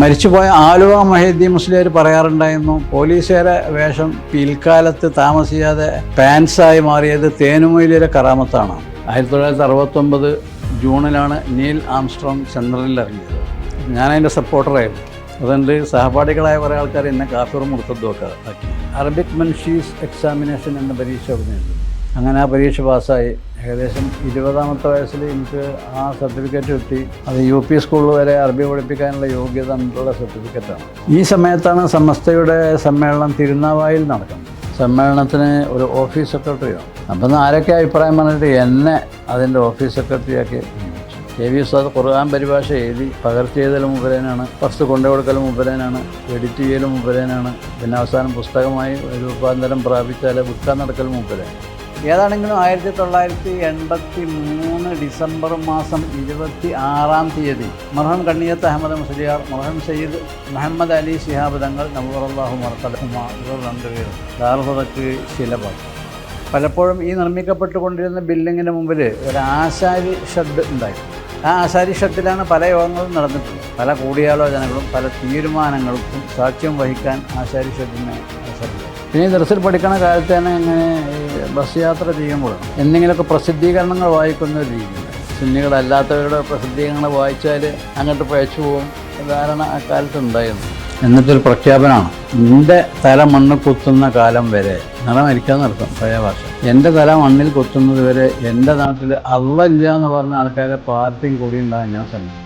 മരിച്ചുപോയ ആലുവ മഹീദ്ദീൻ മുസ്ലിയാർ പറയാറുണ്ടായിരുന്നു പോലീസുകാരെ വേഷം പിൽക്കാലത്ത് താമസിയാതെ പാൻസായി മാറിയത് തേനുമൊയിലിലെ കറാമത്താണ്. ആയിരത്തി തൊള്ളായിരത്തി അറുപത്തൊമ്പത് ജൂണിലാണ് നീൽ ആംസ്ട്രോങ് ചന്ദ്രനിൽ ഇറങ്ങിയത്. ഞാനതിന്റെ സപ്പോർട്ടറായിരുന്നു. അതുകൊണ്ട് സഹപാഠികളായ കുറേ ആൾക്കാർ എന്നെ കാഫിറും മുർത്തദ്ദുമൊക്കെ ആക്കി. അറബിക് മൻഷീസ് എക്സാമിനേഷൻ എന്ന പരീക്ഷ അവിടെ അങ്ങനെ ആ പരീക്ഷ പാസ്സായി. ഏകദേശം ഇരുപതാമത്തെ വയസ്സിൽ എനിക്ക് ആ സർട്ടിഫിക്കറ്റ് കിട്ടി. അത് യു പി സ്കൂളിൽ വരെ അറബി പഠിപ്പിക്കാനുള്ള യോഗ്യത ഉള്ള സർട്ടിഫിക്കറ്റാണ്. ഈ സമയത്താണ് സമസ്തയുടെ സമ്മേളനം തിരുനാവായിൽ നടക്കുന്നത്. സമ്മേളനത്തിന് ഒരു ഓഫീസ് സെക്രട്ടറിയാണ്. അപ്പം ആരൊക്കെ അഭിപ്രായം പറഞ്ഞിട്ട് എന്നെ അതിന്റെ ഓഫീസ് സെക്രട്ടറിയാക്കി കെ വി ഉസ്താദ് ഖുർആൻ പരിഭാഷ എഴുതി പകർത്തിയെഴുതൽ മുമ്പലേനാണ് ഫസ്റ്റ് കൊണ്ടുകൊടുക്കൽ മുമ്പലേനാണ് എഡിറ്റ് ചെയ്യലും മുമ്പലേനാണ് പിന്നെ അവസാനം പുസ്തകമായി രൂപാന്തരം പ്രാപിച്ചാൽ വിൽക്കാൻ നടക്കലും മുമ്പലേൻ ഏതാണെങ്കിലും ആയിരത്തി തൊള്ളായിരത്തി എൺപത്തി മൂന്ന് ഡിസംബർ മാസം ഇരുപത്തി ആറാം തീയതി മർഹം കണ്ണിയത്ത് അഹമ്മദ് മുസ്ലിയാർ മർഹം സയ്യിദ് മുഹമ്മദ് അലി ശിഹാബ് തങ്ങൾ നബുറല്ലാഹു മർത്തലഹുമാർ ഇവർ രണ്ടുപേരും ദാർഹുദക്ക് ശിലപ പലപ്പോഴും ഈ നിർമ്മിക്കപ്പെട്ടുകൊണ്ടിരുന്ന ബിൽഡിങ്ങിന് മുമ്പിൽ ഒരു ആശാരി ഷെഡ് ഉണ്ടായി. ആ ആശാരി ഷെഡിലാണ് പല യോഗങ്ങളും നടന്നിട്ടുള്ളത്. പല കൂടിയാലോചനകളും പല തീരുമാനങ്ങൾക്കും സാക്ഷ്യം വഹിക്കാൻ ആശാരി ഷെഡിന് അവസരമില്ല. പിന്നെ ദർസിൽ പഠിക്കണ കാലത്ത് തന്നെ ഇങ്ങനെ ബസ് യാത്ര ചെയ്യുമ്പോൾ എന്തെങ്കിലുമൊക്കെ പ്രസിദ്ധീകരണങ്ങൾ വായിക്കുന്ന ഒരു രീതിയുണ്ട്. സുന്നികളല്ലാത്തവരുടെ പ്രസിദ്ധീകരണങ്ങൾ വായിച്ചാൽ അങ്ങോട്ട് പഴച്ചു പോകും ധാരണ ആ കാലത്ത് ഉണ്ടായിരുന്നു. എന്നിട്ടൊരു പ്രഖ്യാപനമാണ്. എന്റെ തല മണ്ണ് കുത്തുന്ന കാലം വരെ നിറ മരിക്കാൻ നടത്തും പഴയ ഭാഷ. എന്റെ തല മണ്ണിൽ കുത്തുന്നത് വരെ എന്റെ നാട്ടിൽ അള്ളില്ല എന്ന് പറഞ്ഞ ആൾക്കാരെ പാർട്ടിയും കൂടി ഉണ്ടാകാൻ ഞാൻ ശ്രമിക്കും